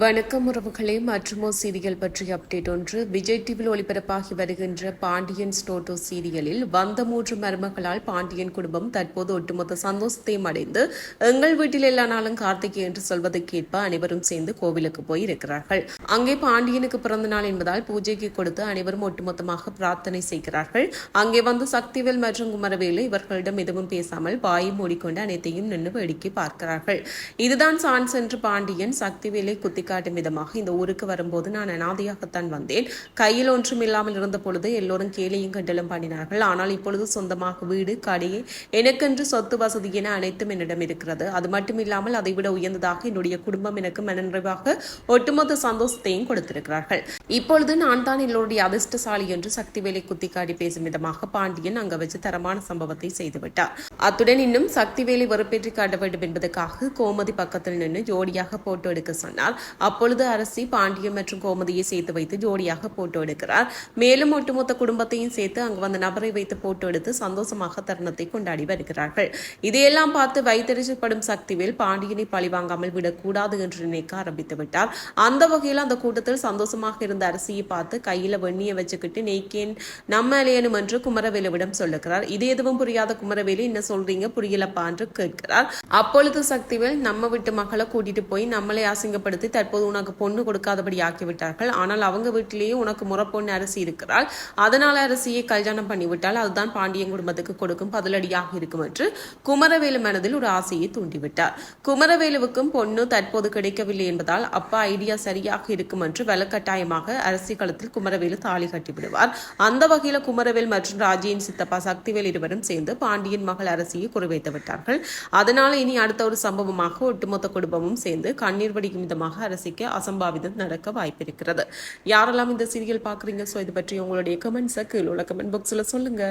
வணக்கம் உறவுகளே மற்றுமோ சீரியல் பற்றிய அப்டேட் ஒன்று. விஜய் டிவியில் ஒளிபரப்பாகி வருகின்ற பாண்டியன் ஸ்டோட்டோ சீரியலில் வந்த மூன்று மருமகளால் பாண்டியன் குடும்பம் தற்போது ஒட்டுமொத்த சந்தோஷத்தையும் அடைந்து எங்கள் வீட்டில் எல்லா நாளும் கார்த்திகை என்று சொல்வதற்கேற்ப அனைவரும் சேர்ந்து கோவிலுக்கு போய் இருக்கிறார்கள் அங்கே பாண்டியனுக்கு பிறந்த நாள் என்பதால் பூஜைக்கு கொடுத்து அனைவரும் ஒட்டுமொத்தமாக பிரார்த்தனை செய்கிறார்கள். அங்கே வந்து சக்திவேல் மற்றும் குமரவேலு இவர்களிடம் எதுவும் பேசாமல் வாயை மூடிக்கொண்டு அனைத்தையும் நின்று வேடிக்கை பார்க்கிறார்கள். இதுதான் சான்ஸ் என்று பாண்டியன் சக்திவேலை குத்தி காட்டும் விதமாக இந்த ஊருக்கு வரும்போது நான் அனாதையாகத்தான் வந்தேன். கையில் ஒன்றும் இல்லாமல் இருந்த பொழுது எல்லோரும் கேலியும் கண்டலும் பண்ணினார்கள் ஆனால் இப்பொழுது சொந்தமாக வீடு கடையே எனக்கென்று சொத்து வசதி என அனைத்தும் என்னிடம் இருக்கிறது. அது மட்டும் இல்லாமல் அதைவிட உயர்ந்ததாக என்னுடைய குடும்பம் எனக்கு மனநிறைவாக ஒட்டுமொத்த சந்தோஷத்தையும் கொடுத்திருக்கிறார்கள். இப்பொழுது நான் தான் எல்லோருடைய அதிர்ஷ்டசாலி என்று சக்திவேலை குத்தி காட்டி பேசும் விதமாக பாண்டியன் அங்க வச்சு தரமான சம்பவத்தை செய்துவிட்டார் அத்துடன் இன்னும் சக்திவேலை வெறுப்பேற்றி காட்ட வேண்டும் என்பதற்காக கோமதி பக்கத்தில் நின்று ஜோடியாக போட்டோ எடுக்க சொன்னார். அப்பொழுது அரசி பாண்டியன் மற்றும் கோமதியை சேர்த்து வைத்து ஜோடியாக போட்டோ எடுக்கிறார். மேலும் ஒட்டுமொத்த குடும்பத்தையும் சேர்த்து அங்கு வந்த நபரை வைத்து போட்டோ எடுத்து சந்தோஷமாக தருணத்தை கொண்டாடி வருகிறார்கள். இதையெல்லாம் பார்த்து வைத்தறிச்சப்படும் சக்திவேல் பாண்டியனை பழிவாங்காமல் விடக்கூடாது என்று நினைக்க ஆரம்பித்து விட்டார். அந்த வகையில் அந்த கூட்டத்தில் சந்தோஷமாக இருந்த அரசியை பார்த்து கையில வெண்ணியை வச்சுக்கிட்டு நெய்க்கேன் நம்ம அலையனும் என்று குமரவேலுவிடம் சொல்லுகிறார். இது எதுவும் புரியாத குமரவேலு என்ன சொல்றீங்க? புரியலப்பா என்று கேட்கிறார். அப்பொழுது சக்திவேல் நம்ம வீட்டு மகளை கூட்டிட்டு போய் நம்மளை அசிங்கப்படுத்தி தற்போது உனக்கு பொண்ணு கொடுக்காதபடி ஆக்கிவிட்டார்கள் ஆனால் அவங்க வீட்டிலேயே உனக்கு முறப்பொண்ணு அரசி இருக்கிறாள். அதனால அரசியை கல்யாணம் பண்ணிவிட்டால் அதுதான் பாண்டியன் குடும்பத்துக்கு கொடுக்கும் பதிலடியாக இருக்கும் என்று குமரவேலு மனதில் ஒரு ஆசையை தூண்டிவிட்டார். குமரவேலுவுக்கும் பொண்ணு தற்போது கிடைக்கவில்லை என்பதால் அப்பா ஐடியா சரியாக இருக்கும் என்று வலக்கட்டாயமாக அரசி களத்தில் குமரவேலு தாலி கட்டிவிடுவார் அந்த வகையில் குமரவேல் மற்றும் ராஜியின் சித்தப்பா சக்திவேல் இருவரும் சேர்ந்து பாண்டியன் மகள் அரசியை குறிவைத்து விட்டார்கள். அதனால் இனி அடுத்த ஒரு சம்பவமாக ஒட்டுமொத்த குடும்பமும் சேர்ந்து கண்ணீர் வடிக்கும் விதமாக அரசு அரசிக்கு அசம்பாவிதம் நடக்க வாய்ப்பிருக்கிறது. யாரெல்லாம் இந்த சீரியல் பார்க்குறீங்க? ஸோ இது பற்றி உங்களுடைய கமெண்ட்ஸை கீழே உள்ள கமெண்ட் பாக்ஸில் சொல்லுங்க.